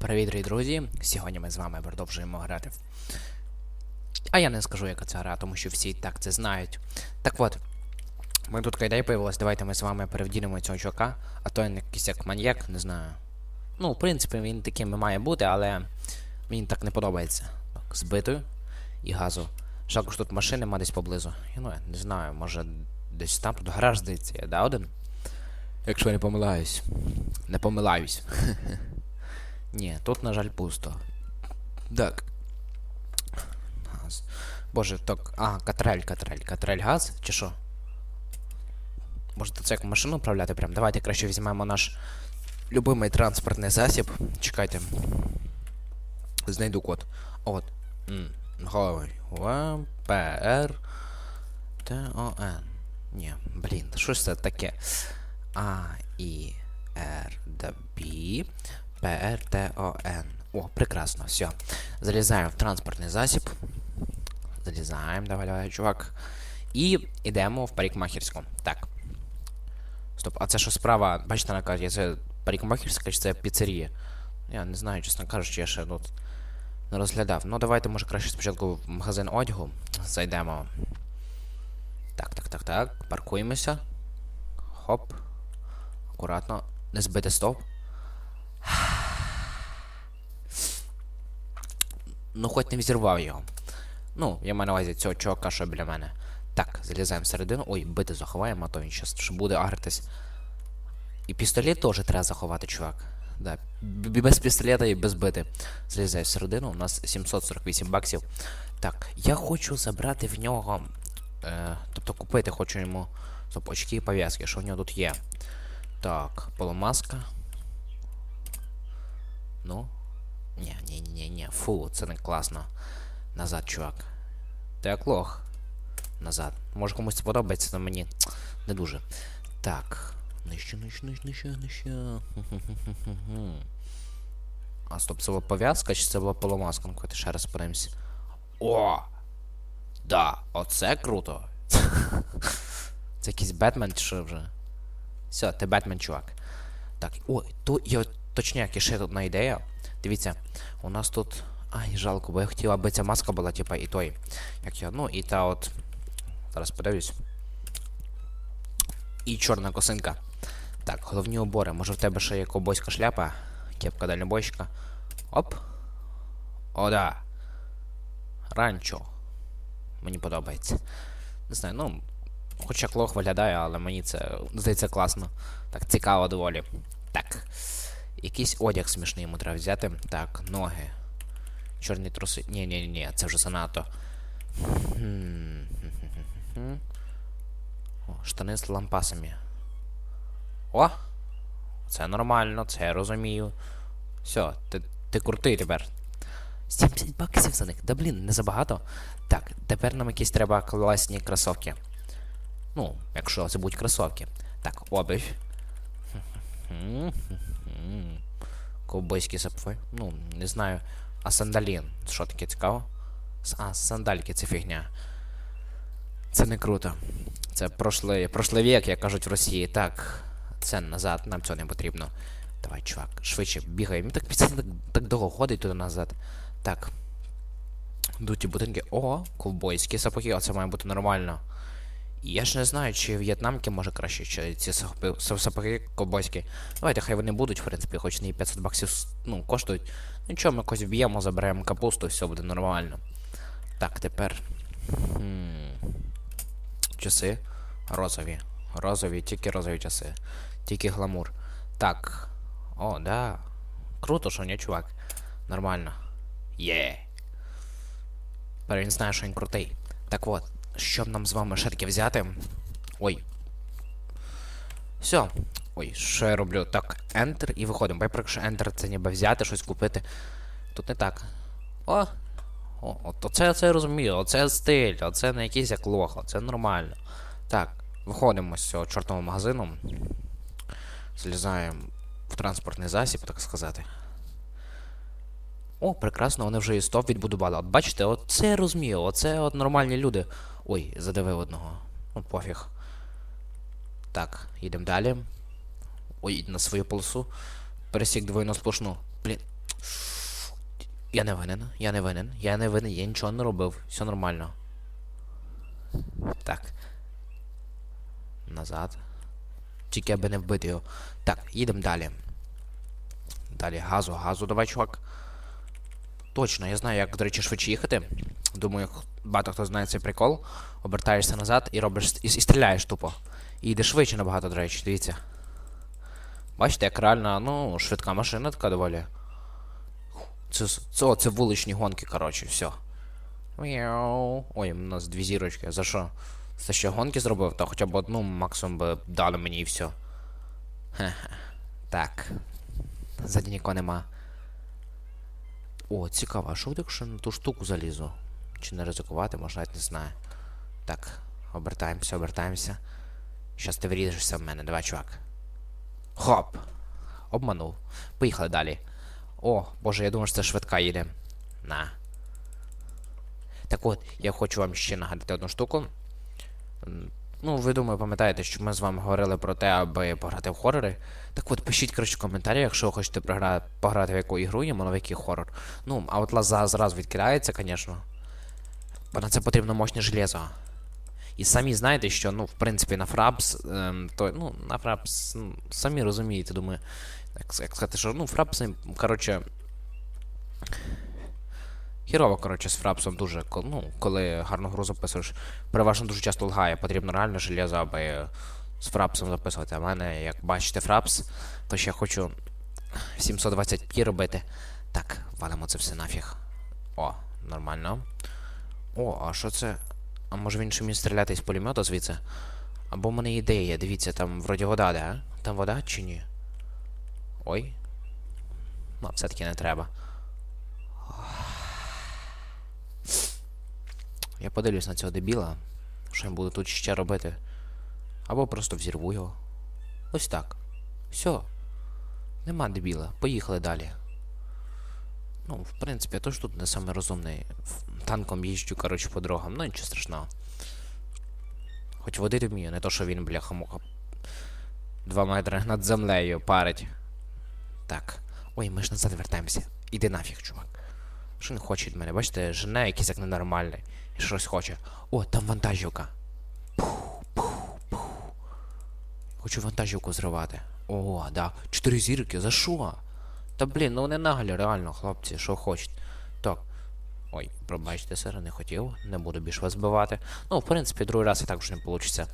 Привіт, дорогі друзі! Сьогодні ми з вами продовжуємо грати. А я не скажу, яка це гра, тому що всі так це знають. Так от, ми тут ідея появилась, давайте ми з вами перевдінемо цього чувака, а то він якийсь як маньяк, не знаю. Ну, в принципі, він таким і має бути, але мені так не подобається. Так, збитою і газу. Жалко, що тут машини нема десь поблизу. Я ну, я не знаю, може десь там тут гараж здається, да, один? Якщо я не помиляюсь. Не помиляюсь. Ні, тут, на жаль, пусто. Так. Газ. Боже, так. А, катрель, катрель. Катрель газ, чи що? Може це як машину управляти прям? Давайте краще візьмемо наш любимий транспортний засіб. Чекайте. Знайду код. От. М, Головий. В, П, Р, Т, О, Н. Ні, блін, що ж це таке? А, І, Р, Д, Б, П, Р, Т, О, прекрасно, все. Залізаємо в транспортний засіб. Залізаємо, давай, давай, чувак. І йдемо в парикмахерську. Так. Стоп, а це що справа? Бачите на карті, це парикмахерська чи це піцерія? Я не знаю, чесно кажучи, я ще тут не розглядав. Ну, давайте, може, краще спочатку в магазин одягу зайдемо. Так, так, так, так. Паркуємося. Хоп. Акуратно. Не збити стоп. Ну, хоч не взірвав його. Ну, я маю на увазі цього чувака, що біля мене. Так, залізаємо всередину. Ой, бити заховаємо, а то він щас буде агритись. І пістолет теж треба заховати, чувак. Да. Без пістолета і без бити. Залізаю всередину, у нас 748 баксів. Так, я хочу забрати в нього. Е, тобто купити хочу йому стоп, очки і пов'язки, що в нього тут є. Так, полумаска. Ну. Ні, ні, ні, ні. Фу, це не класно. Назад, чувак. Ти як лох. Назад. Може комусь це подобається, але мені не дуже. Так. Нижче, нижче, нижче, нижче, нижче. А стоп, це була пов'язка чи це була полумаска? Ну, давайте ще раз подивимось. О! Да, оце круто. Це якийсь Бетмен чи що вже? Все, ти Бетмен, чувак. Так, ой, то я точняк, ще одна ідея. Дивіться, у нас тут. Ай, жалко, бо я хотів, аби ця маска була, типа, і той. Як я, ну, і та от. Зараз подивлюсь. І чорна косинка. Так, головні убори. Може в тебе ще є ковбойська шляпа? Кепка дальнобойщика. Оп. О, да. Ранчо. Мені подобається. Не знаю, ну. Хоч як лох виглядає, але мені це здається класно. Так, цікаво доволі. Так. Якийсь одяг смішний йому треба взяти. Так, ноги. Чорні труси. Ні, ні, ні, це вже занадто. О, штани з лампасами. О! Це нормально, це я розумію. Все, ти, ти крутий тепер. 70 баксів за них. Да блін, не забагато. Так, тепер нам якісь треба класні кросовки. Ну, якщо це будуть кросовки. Так, обувь. Ковбойські сапфи. Ну, не знаю. А сандалін. Що таке цікаво? А, сандальки, це фігня. Це не круто. Це прошлий, прошлий вік, як кажуть в Росії. Так, це назад, нам цього не потрібно. Давай, чувак, швидше бігай. Так так, так довго ходить туди назад. Так. Дуті будинки. О, ковбойські сапоги, оце має бути нормально. Я ж не знаю, чи в'єтнамки може краще, чи ці сапоги, са- ковбойські. Давайте, хай вони будуть, в принципі, хоч не і 500 баксів ну, коштують. Нічого, ми якось вб'ємо, заберемо капусту, все буде нормально. Так, тепер. Хм. Часи. Розові. Розові, тільки розові часи. Тільки гламур. Так. О, да. Круто, що не, чувак. Нормально. Є. Тепер він знає, що він крутий. Так от, щоб нам з вами ще таки взяти. Ой. Все. Ой, що я роблю? Так, Enter і виходимо. Бо якщо Enter це ніби взяти, щось купити. Тут не так. О! О, от оце, оце я розумію, оце стиль, оце не якийсь як лох, оце нормально. Так, виходимо з цього чортового магазину. Злізаємо в транспортний засіб, так сказати. О, прекрасно, вони вже і стоп відбудували. От бачите, от це я розумію, оце от нормальні люди. Ой, задавив одного. Ну, пофіг. Так, їдемо далі. Ой, на свою полосу. Пересік двойну сплошну. Блін. Я не винен, я не винен, я не винен, я нічого не робив, все нормально. Так. Назад. Тільки аби не вбити його. Так, їдемо далі. Далі газу, газу давай, чувак. Точно, я знаю, як, до речі, швидше їхати. Думаю, багато хто знає цей прикол. Обертаєшся назад і робиш і, і стріляєш тупо. І йде швидше набагато, до речі, дивіться. Бачите, як реально, ну, швидка машина така доволі. Це, це, о, це вуличні гонки, коротше, все. Мяу. Ой, у нас дві зірочки. За що? Це ще гонки зробив, то хоча б одну максимум би дали мені і все. Хе-хе. Так. Ззаді нікого нема. О, цікаво, а що буде, якщо на ту штуку залізу? Чи не ризикувати, може навіть не знаю. Так, обертаємося, обертаємося. Щас ти вріжешся в мене, давай, чувак. Хоп! Обманув. Поїхали далі. О, боже, я думав, що це швидка їде. На. Так от, я хочу вам ще нагадати одну штуку. Ну, ви думаю, пам'ятаєте, що ми з вами говорили про те, аби пограти в хорори. Так от, пишіть, коротше, в коментарях, якщо ви хочете програ... пограти в яку ігру, є в який хорор. Ну, а от лаза зразу відкидається, звісно. Бо на це потрібно мощне железо. І самі знаєте, що, ну, в принципі, на Фрапс, ем, то, ну, на Фрапс, ну, самі розумієте, думаю, як, як сказати, що, ну, Фрапс, коротше, Хірово, коротше, з фрапсом дуже, ну, коли гарну гру записуєш, переважно дуже часто лагає, потрібно реально железо, аби з фрапсом записувати. А в мене, як бачите, фрапс, то ще хочу 720p робити. Так, валимо це все нафіг. О, нормально. О, а що це? А може він ще вміє стріляти з пулемета звідси? Або в мене ідея, дивіться, там вроді вода, да? Там вода чи ні? Ой. Ну, все-таки не треба. Я подивлюсь на цього дебіла, що я буду тут ще робити. Або просто взірву його. Ось так. Все. Нема дебіла. Поїхали далі. Ну, в принципі, я теж тут не самий розумний. Танком їжджу, коротше, по дорогам, ну нічого страшного. Хоч водити вмію, не то, що він, бляха муха. Два метри над землею парить. Так. Ой, ми ж назад вертаємося. Іди нафіг, чувак. Що не хоче від мене? Бачите, жене якийсь як ненормальний. Щось хоче. О, там вантажівка. Хочу вантажівку зривати. О, да. Чотири зірки, за що? Та блін, ну не наглі, реально, хлопці, що хочуть. Так. Ой, пробачте, сер, не хотів. Не буду більше вас збивати. Ну, в принципі, другий раз і так вже не вийде.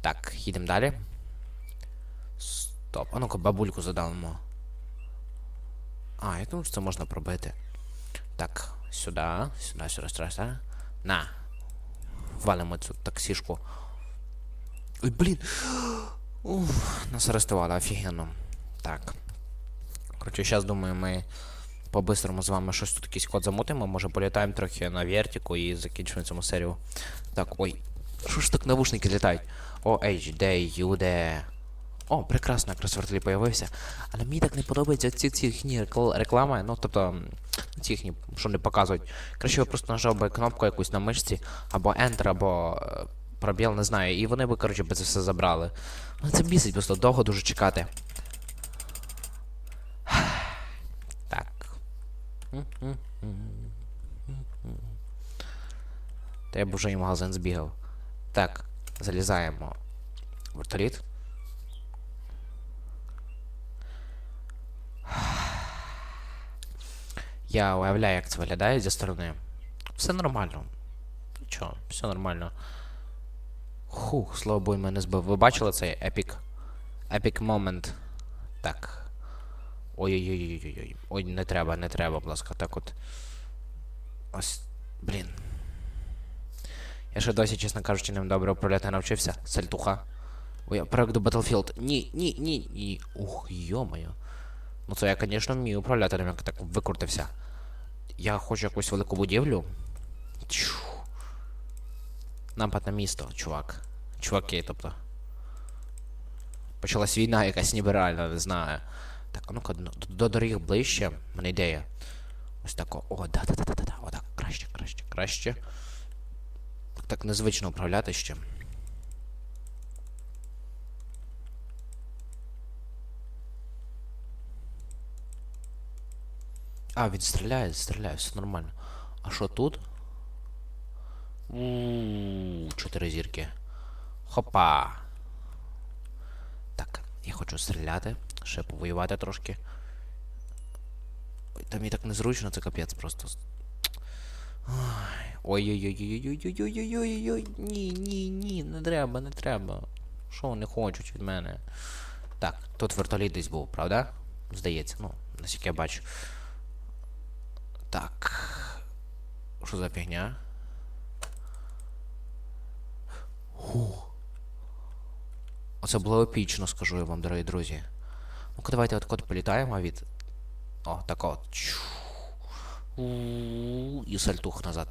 Так, їдемо далі. Стоп. А ну-ка, бабульку задавимо. А, я думаю, що це можна пробити. Так, сюди, сюди, сюди, сюди, сюди. На. Валимо цю таксішку. Ой, блін. Уф, нас арестували, офігенно. Так. Коротше, зараз думаю, ми по-бистрому з вами щось тут якийсь код замутимо. Може політаємо трохи на вертику і закінчимо цьому серію. Так, ой. Що ж так навушники літають? О, HD, UD. О, прекрасно, якраз вертолі появився. Але мені так не подобаються ці їхні реклами, ну тобто ці їхні, що не показують. Краще я просто нажав би кнопку якусь на мишці, або Enter, або е, пробіл, не знаю, і вони би, коротше, це все забрали. Ну це бісить, просто довго дуже чекати. Так. Та я б вже і магазин збігав. Так, залізаємо. Вертоліт. Я уявляю, як це виглядає зі сторони. Все нормально. Нічого, все нормально. Хух, слава Богу, мене збив. Ви бачили цей епік? Епік момент. Так. Ой-ой-ой-ой-ой. Ой, не треба, не треба, будь ласка, так от. Ось. Блін. Я ще досі, чесно кажучи, ним добре управляти навчився. Сальтуха. Ой, проект до Battlefield. Ні, ні, ні, ні. Ух, йо-моє. Ну це я, звісно, вмію управляти як так викрутився. Я хочу якусь велику будівлю. Чу. На місто, чувак. Чуваки, тобто. Почалась війна якась ніби реальна, не знаю. Так, ну-ка, до, до доріг ближче. Мене ідея. Ось так. О, о, да, да, да, да, да, да. О, так, краще, краще, краще. Так незвично управляти ще. А, він стріляє, стріляє, все нормально. А що тут? Ууу, чотири зірки. Хопа. Так, я хочу стріляти, ще повоювати трошки. Ой, Та мені так незручно, це капець просто. Ой, Ой-ой-ой-ой-ой-ой-ой-ой-ой-ой. Ні, ні, ні, не треба, не треба. Що вони хочуть від мене? Так, тут вертоліт десь був, правда? Здається, ну, наскільки я бачу. Так. Що за фігня? Фух. Оце було епічно, скажу я вам, дорогі друзі. Ну-ка, давайте от код політаємо від. О, так от. І сальтух назад.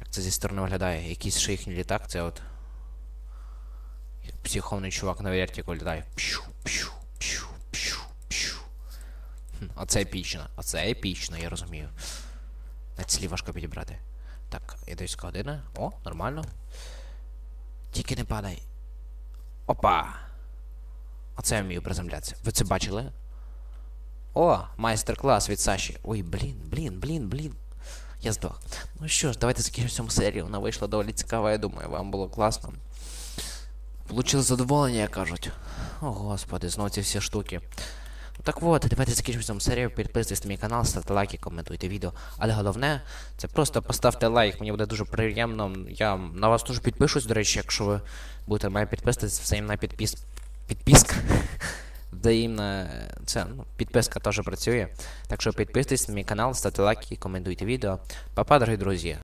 Як це зі сторони виглядає? Якийсь ще їхній літак, це от. Як психований чувак на вертіку літає. Пшу, пшу. Хм, Оце епічно. Оце епічно, я розумію. Навіть слів важко підібрати. Так, я десь година. О, нормально. Тільки не падай. Опа! Оце я вмію приземлятися. Ви це бачили? О, майстер-клас від Саші. Ой, блін, блін, блін, блін. Я здох. Ну що ж, давайте закінчимо серію. Вона вийшла доволі цікава, я думаю, вам було класно. Получили задоволення, як кажуть. О, господи, знову ці всі штуки. Так от, давайте закінчимо цьому серію. Підписуйтесь на мій канал, ставте лайки, коментуйте відео. Але головне, це просто поставте лайк, мені буде дуже приємно. Я на вас дуже підпишусь, до речі, якщо ви будете мене підписуватись, взаємна підпис... підписка. Взаємна це, ну, підписка теж працює. Так що підписуйтесь на мій канал, ставте лайки, коментуйте відео. Па-па, дорогі друзі.